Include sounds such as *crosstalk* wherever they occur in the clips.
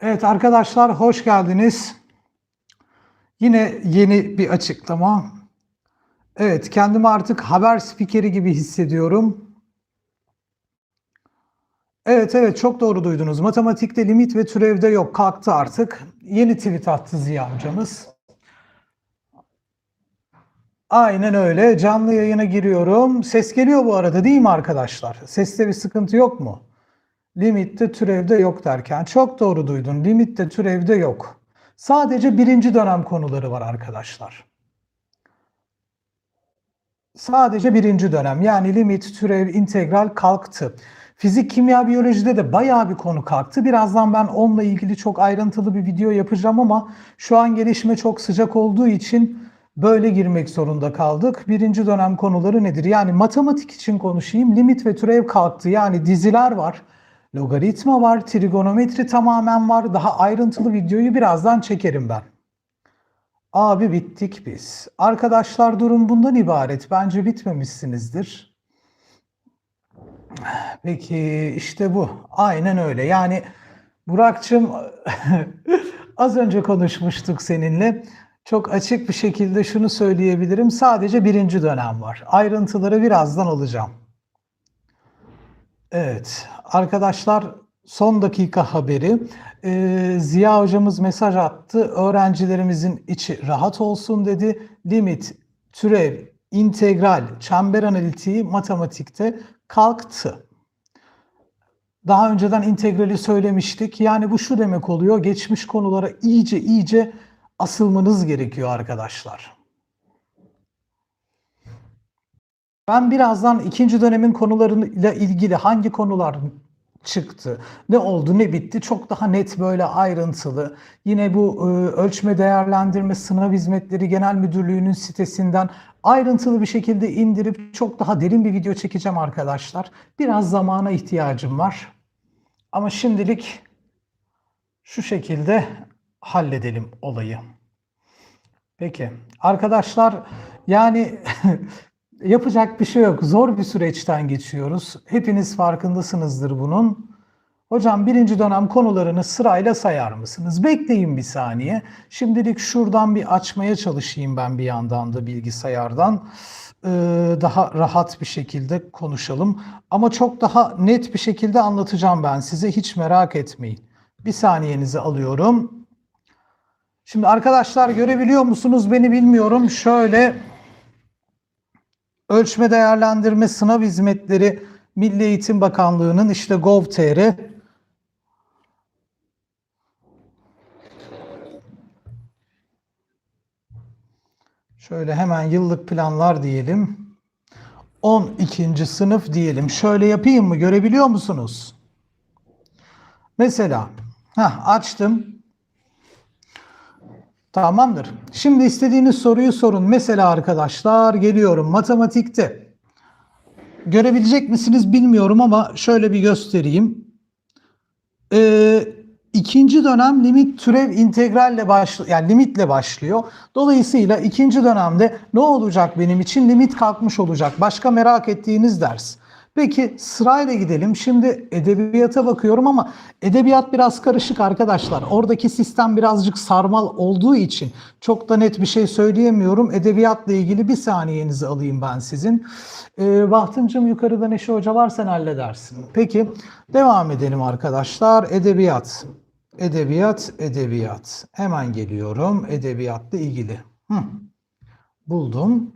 Evet arkadaşlar hoş geldiniz. Yine yeni bir açıklama. Evet kendimi artık haber spikeri gibi hissediyorum. Evet evet çok doğru duydunuz. Matematikte limit ve türevde yok. Kalktı artık. Yeni tweet attı Ziya hocamız. Aynen öyle. Canlı yayına giriyorum. Ses geliyor bu arada değil mi arkadaşlar? Seste bir sıkıntı yok mu? Limitte türevde yok derken çok doğru duydun. Limitte türevde yok. Sadece birinci dönem konuları var arkadaşlar. Sadece birinci dönem yani limit, türev, integral kalktı. Fizik, kimya, biyolojide de bayağı bir konu kalktı. Birazdan ben onunla ilgili çok ayrıntılı bir video yapacağım ama şu an gelişme çok sıcak olduğu için böyle girmek zorunda kaldık. Birinci dönem konuları nedir? Yani matematik için konuşayım. Limit ve türev kalktı. Yani diziler var. Logaritma var, trigonometri tamamen var. Daha ayrıntılı videoyu birazdan çekerim ben. Abi bittik biz. Arkadaşlar durum bundan ibaret. Bence bitmemişsinizdir. Peki işte bu. Aynen öyle. Yani Burak'cığım *laughs* az önce konuşmuştuk seninle. Çok açık bir şekilde şunu söyleyebilirim. Sadece birinci dönem var. Ayrıntıları birazdan alacağım. Evet, arkadaşlar son dakika haberi. Ee, Ziya hocamız mesaj attı. Öğrencilerimizin içi rahat olsun dedi. Limit, türev, integral, çember analitiği matematikte kalktı. Daha önceden integrali söylemiştik. Yani bu şu demek oluyor. Geçmiş konulara iyice iyice asılmanız gerekiyor arkadaşlar. Ben birazdan ikinci dönemin konularıyla ilgili hangi konular çıktı, ne oldu, ne bitti çok daha net böyle ayrıntılı. Yine bu e, ölçme değerlendirme sınav hizmetleri genel müdürlüğünün sitesinden ayrıntılı bir şekilde indirip çok daha derin bir video çekeceğim arkadaşlar. Biraz zamana ihtiyacım var. Ama şimdilik şu şekilde halledelim olayı. Peki arkadaşlar yani *laughs* yapacak bir şey yok. Zor bir süreçten geçiyoruz. Hepiniz farkındasınızdır bunun. Hocam birinci dönem konularını sırayla sayar mısınız? Bekleyin bir saniye. Şimdilik şuradan bir açmaya çalışayım ben bir yandan da bilgisayardan. Ee, daha rahat bir şekilde konuşalım. Ama çok daha net bir şekilde anlatacağım ben size. Hiç merak etmeyin. Bir saniyenizi alıyorum. Şimdi arkadaşlar görebiliyor musunuz beni bilmiyorum. Şöyle ölçme değerlendirme sınav hizmetleri Milli Eğitim Bakanlığı'nın işte gov.tr Şöyle hemen yıllık planlar diyelim. 12. sınıf diyelim. Şöyle yapayım mı? Görebiliyor musunuz? Mesela heh, açtım. Tamamdır. Şimdi istediğiniz soruyu sorun. Mesela arkadaşlar geliyorum matematikte. Görebilecek misiniz bilmiyorum ama şöyle bir göstereyim. Ee, ikinci dönem limit türev integralle başlıyor. Yani limitle başlıyor. Dolayısıyla ikinci dönemde ne olacak benim için? Limit kalkmış olacak. Başka merak ettiğiniz ders. Peki sırayla gidelim. Şimdi edebiyata bakıyorum ama edebiyat biraz karışık arkadaşlar. Oradaki sistem birazcık sarmal olduğu için çok da net bir şey söyleyemiyorum. Edebiyatla ilgili bir saniyenizi alayım ben sizin. Ee, Bahtımcığım yukarıda Neşe Hoca var sen halledersin. Peki devam edelim arkadaşlar. Edebiyat. Edebiyat, edebiyat. Hemen geliyorum edebiyatla ilgili. Hı. Buldum.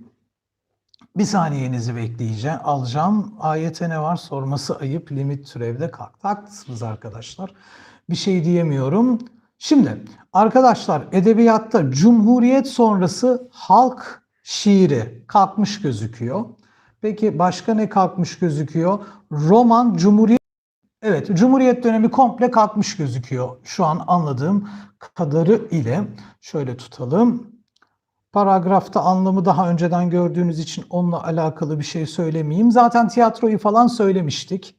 Bir saniyenizi bekleyeceğim. Alacağım. Ayete ne var? Sorması ayıp. Limit türevde kalktı. Haklısınız arkadaşlar. Bir şey diyemiyorum. Şimdi arkadaşlar edebiyatta Cumhuriyet sonrası halk şiiri kalkmış gözüküyor. Peki başka ne kalkmış gözüküyor? Roman Cumhuriyet Evet, Cumhuriyet dönemi komple kalkmış gözüküyor. Şu an anladığım kadarı ile şöyle tutalım. Paragrafta anlamı daha önceden gördüğünüz için onunla alakalı bir şey söylemeyeyim. Zaten tiyatroyu falan söylemiştik.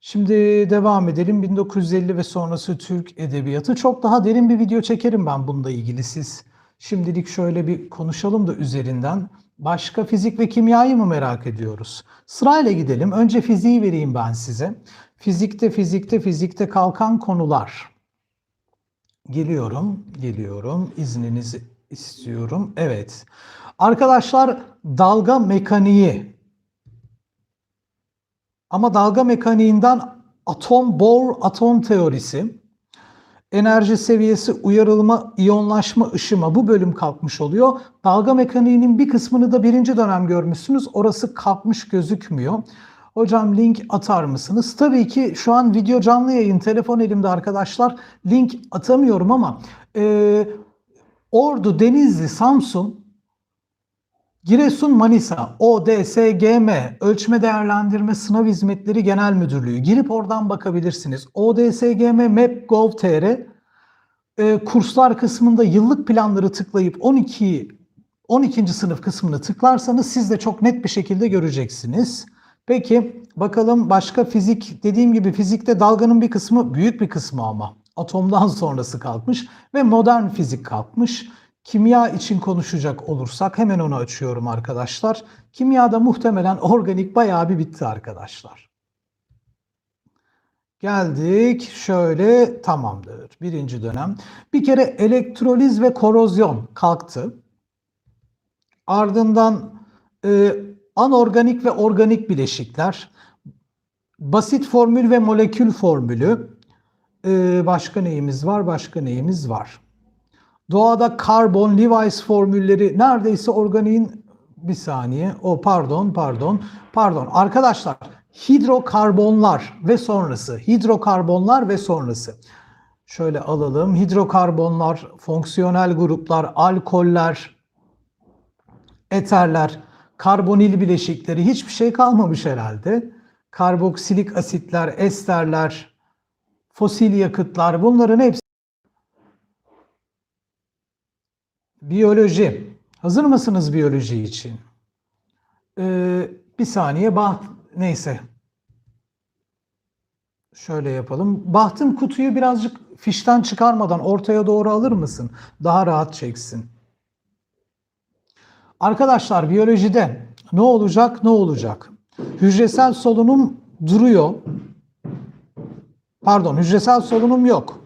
Şimdi devam edelim. 1950 ve sonrası Türk Edebiyatı. Çok daha derin bir video çekerim ben bununla ilgili. Siz şimdilik şöyle bir konuşalım da üzerinden. Başka fizik ve kimyayı mı merak ediyoruz? Sırayla gidelim. Önce fiziği vereyim ben size. Fizikte, fizikte, fizikte kalkan konular. Geliyorum, geliyorum. İzninizi istiyorum. Evet. Arkadaşlar dalga mekaniği. Ama dalga mekaniğinden atom Bohr atom teorisi, enerji seviyesi, uyarılma, iyonlaşma, ışıma bu bölüm kalkmış oluyor. Dalga mekaniğinin bir kısmını da birinci dönem görmüşsünüz. Orası kalkmış gözükmüyor. Hocam link atar mısınız? Tabii ki şu an video canlı yayın, telefon elimde arkadaşlar. Link atamıyorum ama e, Ordu, Denizli, Samsun, Giresun, Manisa, ODSGM, Ölçme Değerlendirme Sınav Hizmetleri Genel Müdürlüğü. Girip oradan bakabilirsiniz. ODSGM Map.gov.tr e, kurslar kısmında yıllık planları tıklayıp 12 12. sınıf kısmını tıklarsanız siz de çok net bir şekilde göreceksiniz. Peki bakalım başka fizik dediğim gibi fizikte dalganın bir kısmı büyük bir kısmı ama atomdan sonrası kalkmış ve modern fizik kalkmış. Kimya için konuşacak olursak hemen onu açıyorum arkadaşlar. Kimyada muhtemelen organik bayağı bir bitti arkadaşlar. Geldik şöyle tamamdır. Birinci dönem. Bir kere elektroliz ve korozyon kalktı. Ardından e, anorganik ve organik bileşikler, basit formül ve molekül formülü, e, başka neyimiz var, başka neyimiz var? Doğada karbon, Lewis formülleri neredeyse organiğin bir saniye. O pardon, pardon, pardon. Arkadaşlar hidrokarbonlar ve sonrası. Hidrokarbonlar ve sonrası. Şöyle alalım. Hidrokarbonlar, fonksiyonel gruplar, alkoller, eterler, karbonil bileşikleri hiçbir şey kalmamış herhalde. Karboksilik asitler, esterler, fosil yakıtlar bunların hepsi Biyoloji. Hazır mısınız biyoloji için? Ee, bir saniye baht neyse. Şöyle yapalım. Bahtın kutuyu birazcık fişten çıkarmadan ortaya doğru alır mısın? Daha rahat çeksin. Arkadaşlar biyolojide ne olacak ne olacak? Hücresel solunum duruyor. Pardon hücresel solunum yok.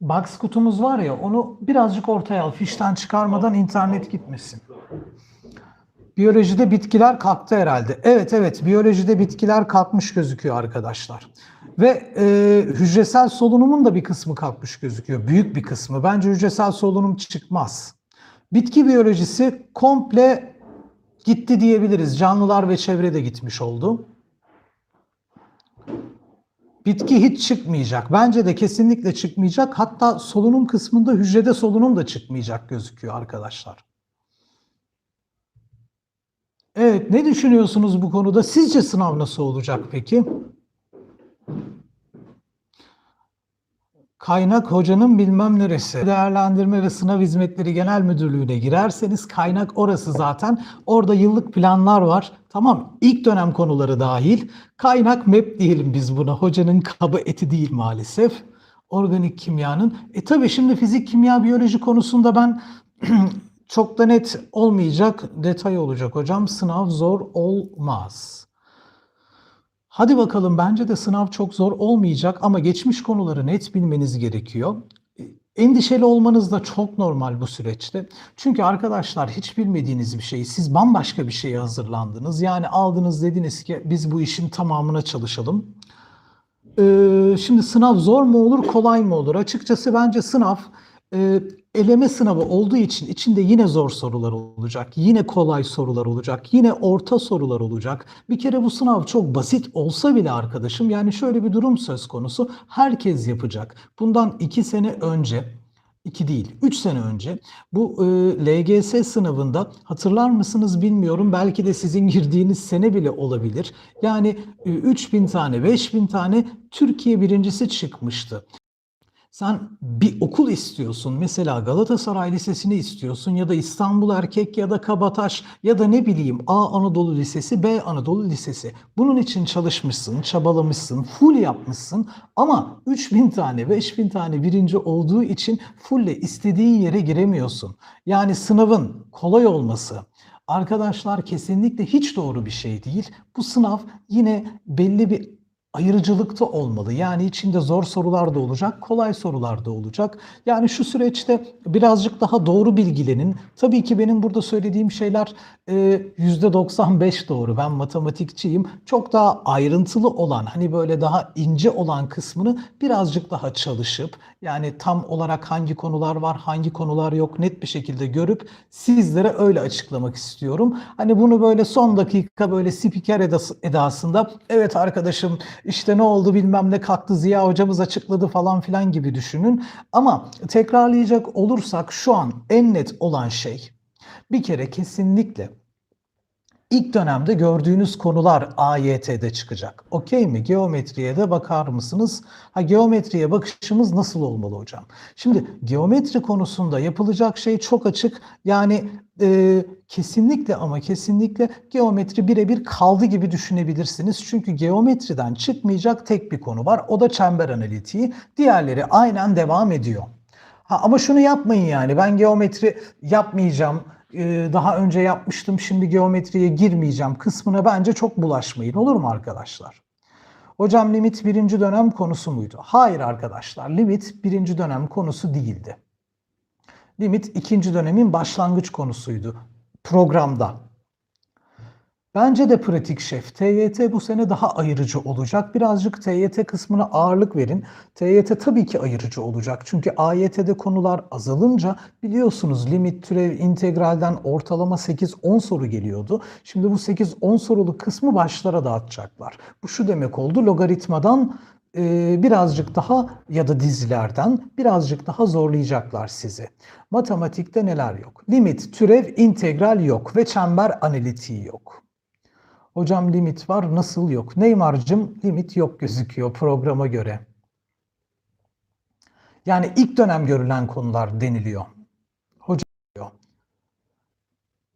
Box kutumuz var ya onu birazcık ortaya al. Fişten çıkarmadan internet gitmesin. Biyolojide bitkiler kalktı herhalde. Evet evet biyolojide bitkiler kalkmış gözüküyor arkadaşlar. Ve e, hücresel solunumun da bir kısmı kalkmış gözüküyor. Büyük bir kısmı. Bence hücresel solunum çıkmaz. Bitki biyolojisi komple gitti diyebiliriz. Canlılar ve çevre de gitmiş oldu. Bitki hiç çıkmayacak. Bence de kesinlikle çıkmayacak. Hatta solunum kısmında hücrede solunum da çıkmayacak gözüküyor arkadaşlar. Evet, ne düşünüyorsunuz bu konuda? Sizce sınav nasıl olacak peki? Kaynak hocanın bilmem neresi. Değerlendirme ve Sınav Hizmetleri Genel Müdürlüğü'ne girerseniz kaynak orası zaten. Orada yıllık planlar var. Tamam ilk dönem konuları dahil. Kaynak map diyelim biz buna. Hocanın kaba eti değil maalesef. Organik kimyanın. E tabi şimdi fizik, kimya, biyoloji konusunda ben *clears throat* çok da net olmayacak. Detay olacak hocam. Sınav zor olmaz. Hadi bakalım bence de sınav çok zor olmayacak ama geçmiş konuları net bilmeniz gerekiyor. Endişeli olmanız da çok normal bu süreçte. Çünkü arkadaşlar hiç bilmediğiniz bir şeyi siz bambaşka bir şeye hazırlandınız. Yani aldınız dediniz ki biz bu işin tamamına çalışalım. Ee, şimdi sınav zor mu olur kolay mı olur? Açıkçası bence sınav e, eleme sınavı olduğu için içinde yine zor sorular olacak, yine kolay sorular olacak, yine orta sorular olacak. Bir kere bu sınav çok basit olsa bile arkadaşım yani şöyle bir durum söz konusu herkes yapacak. Bundan iki sene önce 2 değil 3 sene önce bu e, LGS sınavında hatırlar mısınız bilmiyorum belki de sizin girdiğiniz sene bile olabilir. Yani e, 3000 tane 5000 tane Türkiye birincisi çıkmıştı. Sen bir okul istiyorsun. Mesela Galatasaray Lisesi'ni istiyorsun ya da İstanbul Erkek ya da Kabataş ya da ne bileyim A Anadolu Lisesi, B Anadolu Lisesi. Bunun için çalışmışsın, çabalamışsın, full yapmışsın ama 3000 tane, 5000 tane birinci olduğu için fulle istediğin yere giremiyorsun. Yani sınavın kolay olması, Arkadaşlar kesinlikle hiç doğru bir şey değil. Bu sınav yine belli bir ayrıcılıkta olmalı. Yani içinde zor sorular da olacak, kolay sorular da olacak. Yani şu süreçte birazcık daha doğru bilgilenin. Tabii ki benim burada söylediğim şeyler e, %95 doğru. Ben matematikçiyim. Çok daha ayrıntılı olan, hani böyle daha ince olan kısmını birazcık daha çalışıp yani tam olarak hangi konular var, hangi konular yok net bir şekilde görüp sizlere öyle açıklamak istiyorum. Hani bunu böyle son dakika böyle spiker edas- edasında evet arkadaşım işte ne oldu bilmem ne kalktı Ziya hocamız açıkladı falan filan gibi düşünün. Ama tekrarlayacak olursak şu an en net olan şey bir kere kesinlikle İlk dönemde gördüğünüz konular AYT'de çıkacak. Okey mi? Geometriye de bakar mısınız? Ha geometriye bakışımız nasıl olmalı hocam? Şimdi geometri konusunda yapılacak şey çok açık. Yani e, kesinlikle ama kesinlikle geometri birebir kaldı gibi düşünebilirsiniz. Çünkü geometriden çıkmayacak tek bir konu var. O da çember analitiği. Diğerleri aynen devam ediyor. Ha, ama şunu yapmayın yani ben geometri yapmayacağım daha önce yapmıştım şimdi geometriye girmeyeceğim kısmına bence çok bulaşmayın olur mu arkadaşlar? Hocam limit birinci dönem konusu muydu? Hayır arkadaşlar limit birinci dönem konusu değildi. Limit ikinci dönemin başlangıç konusuydu programda. Bence de pratik şef. TYT bu sene daha ayırıcı olacak. Birazcık TYT kısmına ağırlık verin. TYT tabii ki ayırıcı olacak. Çünkü AYT'de konular azalınca biliyorsunuz limit, türev, integralden ortalama 8-10 soru geliyordu. Şimdi bu 8-10 sorulu kısmı başlara dağıtacaklar. Bu şu demek oldu. Logaritmadan e, birazcık daha ya da dizilerden birazcık daha zorlayacaklar sizi. Matematikte neler yok? Limit, türev, integral yok ve çember analitiği yok. Hocam limit var, nasıl yok? Neymar'cım limit yok gözüküyor programa göre. Yani ilk dönem görülen konular deniliyor. Hocam diyor.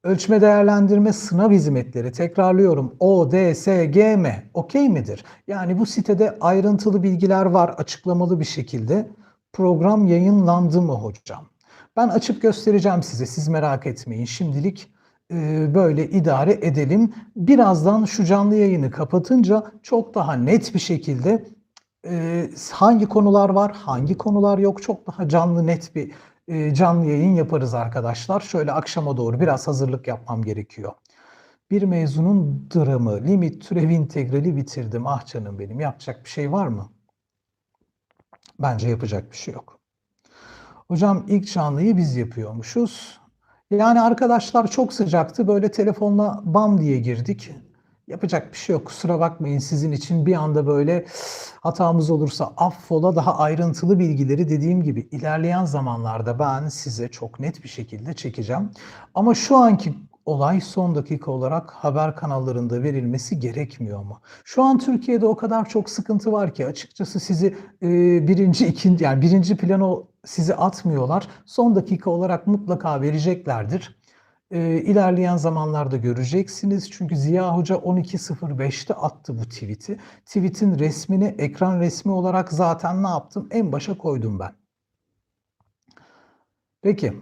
Ölçme değerlendirme sınav hizmetleri tekrarlıyorum. O, D, S, G, M. Okey midir? Yani bu sitede ayrıntılı bilgiler var açıklamalı bir şekilde. Program yayınlandı mı hocam? Ben açıp göstereceğim size. Siz merak etmeyin. Şimdilik böyle idare edelim. Birazdan şu canlı yayını kapatınca çok daha net bir şekilde e, hangi konular var, hangi konular yok çok daha canlı net bir e, canlı yayın yaparız arkadaşlar. Şöyle akşama doğru biraz hazırlık yapmam gerekiyor. Bir mezunun dramı, limit, türev integrali bitirdim. Ah canım benim yapacak bir şey var mı? Bence yapacak bir şey yok. Hocam ilk canlıyı biz yapıyormuşuz. Yani arkadaşlar çok sıcaktı. Böyle telefonla bam diye girdik. Yapacak bir şey yok. Kusura bakmayın sizin için bir anda böyle hatamız olursa affola daha ayrıntılı bilgileri dediğim gibi ilerleyen zamanlarda ben size çok net bir şekilde çekeceğim. Ama şu anki olay son dakika olarak haber kanallarında verilmesi gerekmiyor mu? Şu an Türkiye'de o kadar çok sıkıntı var ki açıkçası sizi e, birinci, ikinci yani birinci plana sizi atmıyorlar. Son dakika olarak mutlaka vereceklerdir. E, ilerleyen zamanlarda göreceksiniz. Çünkü Ziya Hoca 12.05'te attı bu tweet'i. Tweet'in resmini ekran resmi olarak zaten ne yaptım? En başa koydum ben. Peki.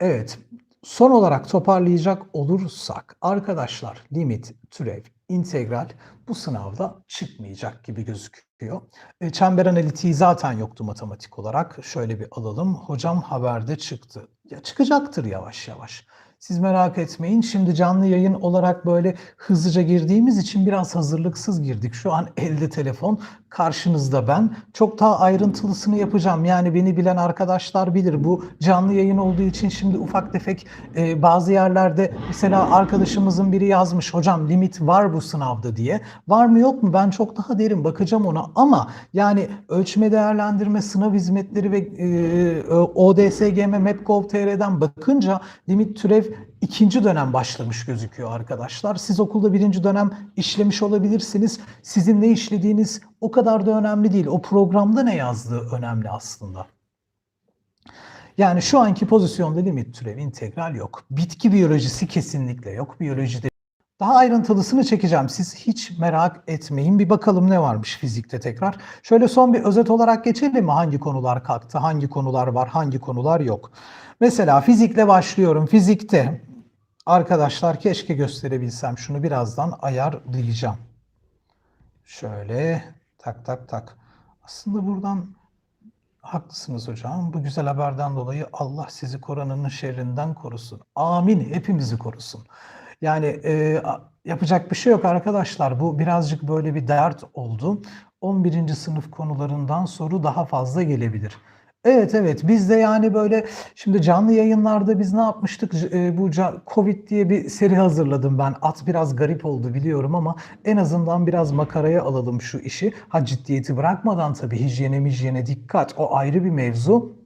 Evet. Son olarak toparlayacak olursak arkadaşlar limit, türev, integral bu sınavda çıkmayacak gibi gözüküyor. E, çember analitiği zaten yoktu matematik olarak. Şöyle bir alalım. Hocam haberde çıktı. Ya çıkacaktır yavaş yavaş. Siz merak etmeyin. Şimdi canlı yayın olarak böyle hızlıca girdiğimiz için biraz hazırlıksız girdik. Şu an elde telefon, karşınızda ben. Çok daha ayrıntılısını yapacağım. Yani beni bilen arkadaşlar bilir. Bu canlı yayın olduğu için şimdi ufak tefek e, bazı yerlerde mesela arkadaşımızın biri yazmış hocam limit var bu sınavda diye. Var mı yok mu? Ben çok daha derin bakacağım ona ama yani ölçme değerlendirme sınav hizmetleri ve e, ODSGM Map.gov.tr'den bakınca limit türev ikinci dönem başlamış gözüküyor arkadaşlar. Siz okulda birinci dönem işlemiş olabilirsiniz. Sizin ne işlediğiniz o kadar da önemli değil. O programda ne yazdığı önemli aslında. Yani şu anki pozisyonda limit türevi integral yok. Bitki biyolojisi kesinlikle yok. Biyolojide daha ayrıntılısını çekeceğim. Siz hiç merak etmeyin. Bir bakalım ne varmış fizikte tekrar. Şöyle son bir özet olarak geçelim mi? Hangi konular kalktı, hangi konular var, hangi konular yok. Mesela fizikle başlıyorum. Fizikte arkadaşlar keşke gösterebilsem şunu birazdan ayarlayacağım. Şöyle tak tak tak. Aslında buradan haklısınız hocam. Bu güzel haberden dolayı Allah sizi koronanın şerrinden korusun. Amin. Hepimizi korusun. Yani e, yapacak bir şey yok arkadaşlar. Bu birazcık böyle bir dert oldu. 11. sınıf konularından soru daha fazla gelebilir. Evet evet biz de yani böyle şimdi canlı yayınlarda biz ne yapmıştık? E, bu Covid diye bir seri hazırladım ben. At biraz garip oldu biliyorum ama en azından biraz makaraya alalım şu işi. Ha ciddiyeti bırakmadan tabii hijyene mijyene dikkat. O ayrı bir mevzu.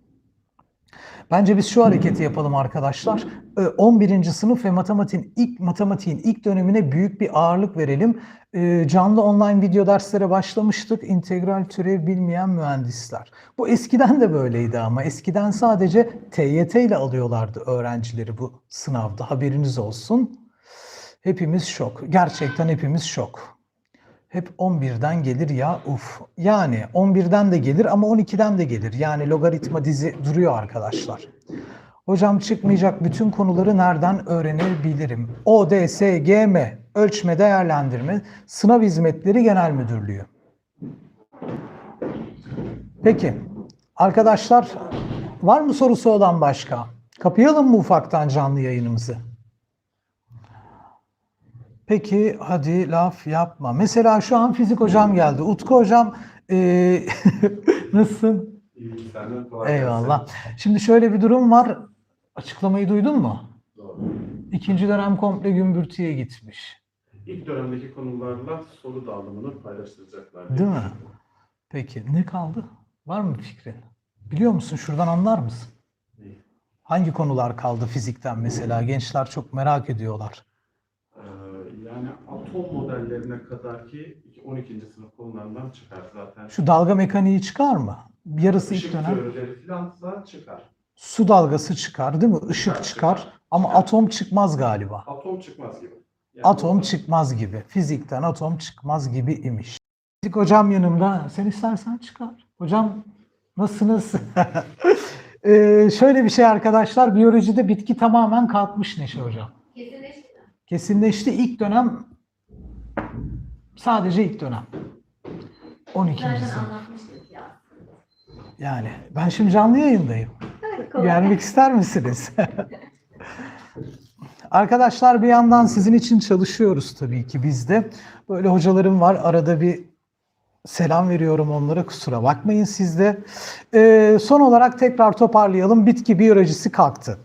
Bence biz şu hareketi yapalım arkadaşlar. Ee, 11. sınıf ve matematiğin ilk matematiğin ilk dönemine büyük bir ağırlık verelim. Ee, Canlı online video derslere başlamıştık. İntegral türev bilmeyen mühendisler. Bu eskiden de böyleydi ama eskiden sadece TYT ile alıyorlardı öğrencileri bu sınavda. Haberiniz olsun. Hepimiz şok. Gerçekten hepimiz şok. Hep 11'den gelir ya uf. Yani 11'den de gelir ama 12'den de gelir. Yani logaritma dizi duruyor arkadaşlar. Hocam çıkmayacak bütün konuları nereden öğrenebilirim? ODSGM Ölçme Değerlendirme Sınav Hizmetleri Genel Müdürlüğü. Peki arkadaşlar var mı sorusu olan başka? Kapayalım mı ufaktan canlı yayınımızı? Peki hadi laf yapma. Mesela şu an fizik hocam geldi. Utku hocam eee *laughs* nasılsın? İyi, senden kolay gelsin. Eyvallah. Şimdi şöyle bir durum var. Açıklamayı duydun mu? Doğru. İkinci dönem komple gümbürtüye gitmiş. İlk dönemdeki konularla soru dağılımını paylaştıracaklar. Değil mi? Peki ne kaldı? Var mı fikrin? Biliyor musun? Şuradan anlar mısın? Hangi konular kaldı fizikten mesela? Gençler çok merak ediyorlar. Yani atom modellerine kadar ki 12. sınıf konularından çıkar zaten. Şu dalga mekaniği çıkar mı? Yarısı ilk dönem. teorileri falan da çıkar. Su dalgası çıkar değil mi? Işık Çıkar, çıkar çıkar. ama Çıkar. atom çıkmaz galiba. Atom çıkmaz gibi. Yani Atom orada- çıkmaz gibi. Fizikten atom çıkmaz gibi imiş. Fizik hocam yanımda. Sen istersen çıkar. Hocam nasılsınız? *laughs* Ee, şöyle bir şey arkadaşlar. Biyolojide bitki tamamen kalkmış Neşe hocam. Kesinleşti ilk dönem. Sadece ilk dönem. 12. Zaten sınıf. Yani ben şimdi canlı yayındayım. Gelmek ister misiniz? *laughs* Arkadaşlar bir yandan sizin için çalışıyoruz tabii ki biz de. Böyle hocalarım var arada bir selam veriyorum onlara kusura bakmayın siz de. Ee, son olarak tekrar toparlayalım. Bitki biyolojisi kalktı.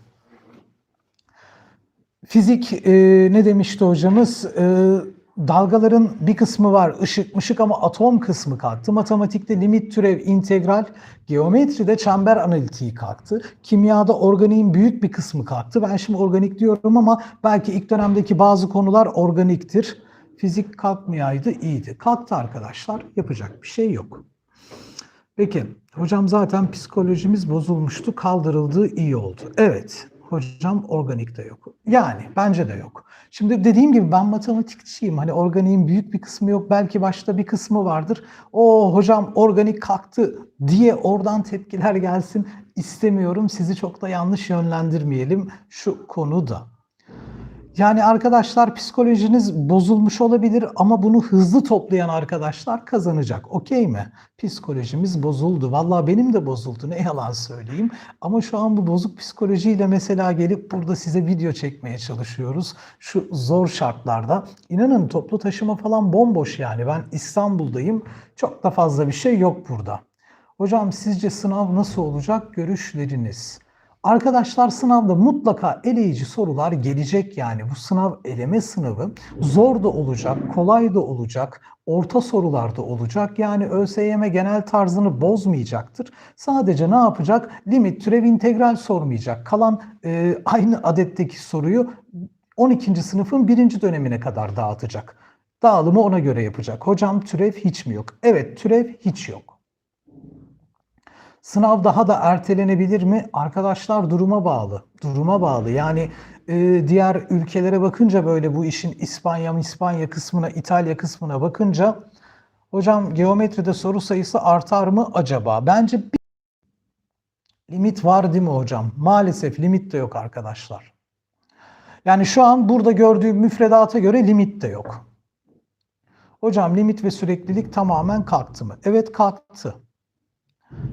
Fizik e, ne demişti hocamız? E, dalgaların bir kısmı var ışık mışık ama atom kısmı kalktı. Matematikte limit türev integral, geometride çember analitiği kalktı. Kimyada organiğin büyük bir kısmı kalktı. Ben şimdi organik diyorum ama belki ilk dönemdeki bazı konular organiktir. Fizik kalkmayaydı iyiydi. Kalktı arkadaşlar. Yapacak bir şey yok. Peki hocam zaten psikolojimiz bozulmuştu. Kaldırıldığı iyi oldu. Evet. Hocam organik de yok. Yani bence de yok. Şimdi dediğim gibi ben matematikçiyim. Hani organiğin büyük bir kısmı yok. Belki başta bir kısmı vardır. O hocam organik kalktı diye oradan tepkiler gelsin istemiyorum. Sizi çok da yanlış yönlendirmeyelim şu konuda. Yani arkadaşlar psikolojiniz bozulmuş olabilir ama bunu hızlı toplayan arkadaşlar kazanacak. Okey mi? Psikolojimiz bozuldu. Vallahi benim de bozuldu. Ne yalan söyleyeyim. Ama şu an bu bozuk psikolojiyle mesela gelip burada size video çekmeye çalışıyoruz. Şu zor şartlarda. İnanın toplu taşıma falan bomboş yani. Ben İstanbul'dayım. Çok da fazla bir şey yok burada. Hocam sizce sınav nasıl olacak? Görüşleriniz. Arkadaşlar sınavda mutlaka eleyici sorular gelecek yani. Bu sınav eleme sınavı zor da olacak, kolay da olacak, orta sorular da olacak. Yani ÖSYM genel tarzını bozmayacaktır. Sadece ne yapacak? Limit, türev, integral sormayacak. Kalan e, aynı adetteki soruyu 12. sınıfın birinci dönemine kadar dağıtacak. Dağılımı ona göre yapacak. Hocam türev hiç mi yok? Evet türev hiç yok. Sınav daha da ertelenebilir mi? Arkadaşlar duruma bağlı. Duruma bağlı. Yani e, diğer ülkelere bakınca böyle bu işin İspanya, İspanya kısmına, İtalya kısmına bakınca hocam geometride soru sayısı artar mı acaba? Bence bir limit var değil mi hocam? Maalesef limit de yok arkadaşlar. Yani şu an burada gördüğüm müfredata göre limit de yok. Hocam limit ve süreklilik tamamen kalktı mı? Evet kalktı.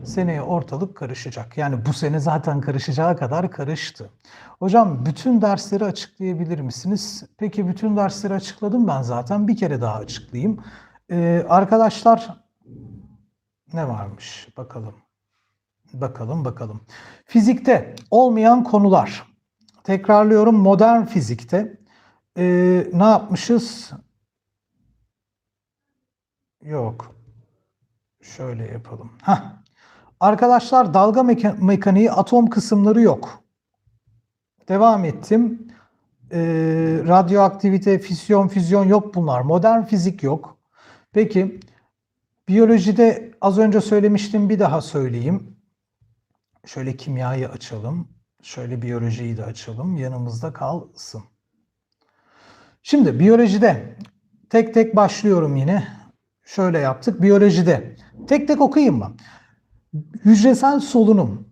Seneye ortalık karışacak. Yani bu sene zaten karışacağı kadar karıştı. Hocam bütün dersleri açıklayabilir misiniz? Peki bütün dersleri açıkladım ben zaten. Bir kere daha açıklayayım. Ee, arkadaşlar ne varmış? Bakalım. Bakalım bakalım. Fizikte olmayan konular. Tekrarlıyorum modern fizikte. Ee, ne yapmışız? Yok. Şöyle yapalım. Heh. Arkadaşlar dalga meka- mekaniği atom kısımları yok. Devam ettim. Ee, radyoaktivite, fisyon, füzyon yok bunlar. Modern fizik yok. Peki biyolojide az önce söylemiştim bir daha söyleyeyim. Şöyle kimyayı açalım. Şöyle biyolojiyi de açalım. Yanımızda kalsın. Şimdi biyolojide tek tek başlıyorum yine. Şöyle yaptık. Biyolojide tek tek okuyayım mı? Hücresel solunum.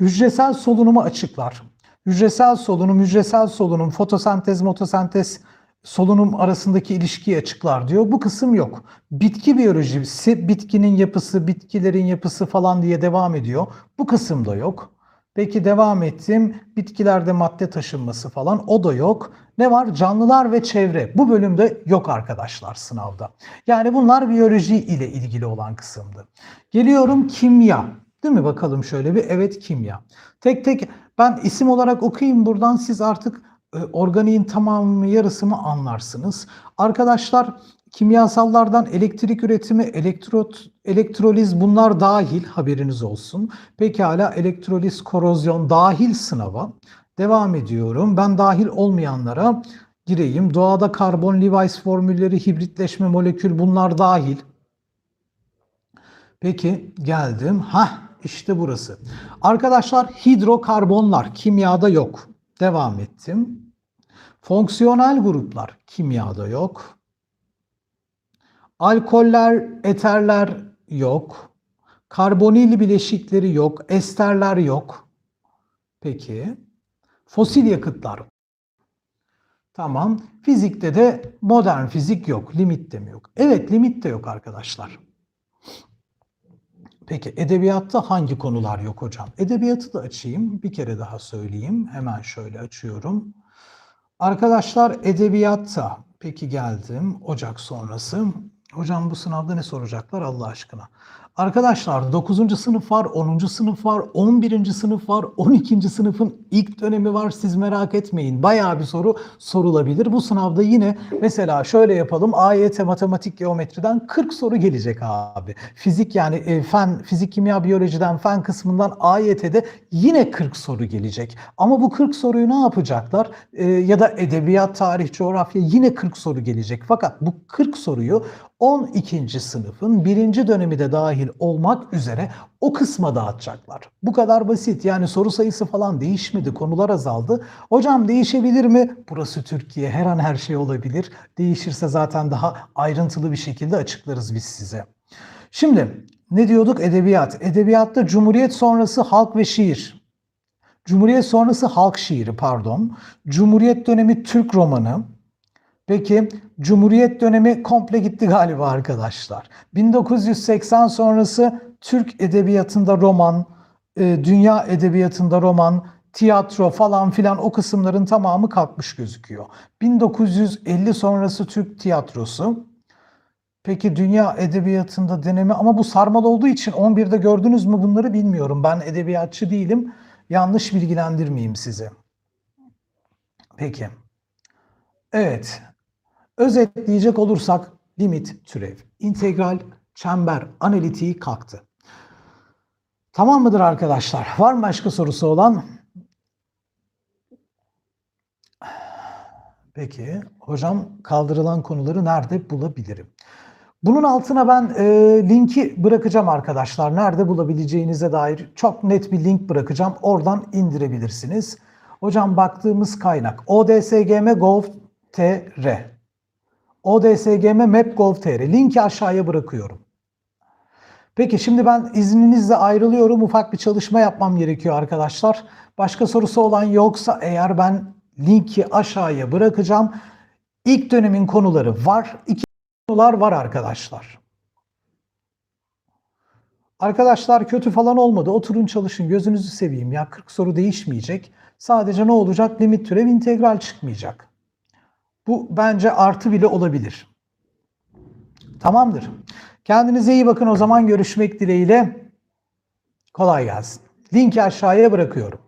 Hücresel solunumu açıklar. Hücresel solunum, hücresel solunum, fotosentez, motosentez, solunum arasındaki ilişkiyi açıklar diyor. Bu kısım yok. Bitki biyolojisi, bitkinin yapısı, bitkilerin yapısı falan diye devam ediyor. Bu kısım da yok. Peki devam ettim. Bitkilerde madde taşınması falan o da yok. Ne var? Canlılar ve çevre. Bu bölümde yok arkadaşlar sınavda. Yani bunlar biyoloji ile ilgili olan kısımdı. Geliyorum kimya. Değil mi? Bakalım şöyle bir. Evet kimya. Tek tek ben isim olarak okuyayım buradan siz artık e, organiğin tamamı yarısını anlarsınız. Arkadaşlar kimyasallardan elektrik üretimi, elektrot, elektroliz bunlar dahil haberiniz olsun. Pekala elektroliz, korozyon dahil sınava. Devam ediyorum. Ben dahil olmayanlara gireyim. Doğada karbon, Lewis formülleri, hibritleşme, molekül bunlar dahil. Peki geldim. Hah işte burası. Arkadaşlar hidrokarbonlar kimyada yok. Devam ettim. Fonksiyonel gruplar kimyada yok. Alkoller, eterler yok. Karbonil bileşikleri yok. Esterler yok. Peki. Fosil yakıtlar. Tamam. Fizikte de modern fizik yok. Limit de mi yok? Evet limit de yok arkadaşlar. Peki edebiyatta hangi konular yok hocam? Edebiyatı da açayım. Bir kere daha söyleyeyim. Hemen şöyle açıyorum. Arkadaşlar edebiyatta peki geldim Ocak sonrası. Hocam bu sınavda ne soracaklar Allah aşkına? Arkadaşlar 9. sınıf var, 10. sınıf var, 11. sınıf var, 12. sınıfın ilk dönemi var. Siz merak etmeyin. Bayağı bir soru sorulabilir. Bu sınavda yine mesela şöyle yapalım. AYT matematik geometriden 40 soru gelecek abi. Fizik yani e, fen, fizik, kimya, biyolojiden fen kısmından AYT'de yine 40 soru gelecek. Ama bu 40 soruyu ne yapacaklar? E, ya da edebiyat, tarih, coğrafya yine 40 soru gelecek. Fakat bu 40 soruyu 12. sınıfın birinci dönemi de dahil olmak üzere o kısma dağıtacaklar. Bu kadar basit. Yani soru sayısı falan değişmedi. Konular azaldı. Hocam değişebilir mi? Burası Türkiye. Her an her şey olabilir. Değişirse zaten daha ayrıntılı bir şekilde açıklarız biz size. Şimdi ne diyorduk? Edebiyat. Edebiyatta Cumhuriyet sonrası halk ve şiir. Cumhuriyet sonrası halk şiiri pardon. Cumhuriyet dönemi Türk romanı. Peki Cumhuriyet dönemi komple gitti galiba arkadaşlar. 1980 sonrası Türk edebiyatında roman, e, dünya edebiyatında roman, tiyatro falan filan o kısımların tamamı kalkmış gözüküyor. 1950 sonrası Türk tiyatrosu. Peki dünya edebiyatında deneme ama bu sarmal olduğu için 11'de gördünüz mü bunları bilmiyorum. Ben edebiyatçı değilim. Yanlış bilgilendirmeyeyim sizi. Peki. Evet. Özetleyecek olursak limit, türev, integral, çember, analitiği kalktı. Tamam mıdır arkadaşlar? Var mı başka sorusu olan? Peki hocam kaldırılan konuları nerede bulabilirim? Bunun altına ben e, linki bırakacağım arkadaşlar. Nerede bulabileceğinize dair çok net bir link bırakacağım. Oradan indirebilirsiniz. Hocam baktığımız kaynak odsgm.gov.tr odsgm map.gov.tr linki aşağıya bırakıyorum. Peki şimdi ben izninizle ayrılıyorum. Ufak bir çalışma yapmam gerekiyor arkadaşlar. Başka sorusu olan yoksa eğer ben linki aşağıya bırakacağım. İlk dönemin konuları var. İki konular var arkadaşlar. Arkadaşlar kötü falan olmadı. Oturun çalışın. Gözünüzü seveyim ya. 40 soru değişmeyecek. Sadece ne olacak? Limit türev integral çıkmayacak. Bu bence artı bile olabilir. Tamamdır. Kendinize iyi bakın o zaman görüşmek dileğiyle. Kolay gelsin. Linki aşağıya bırakıyorum.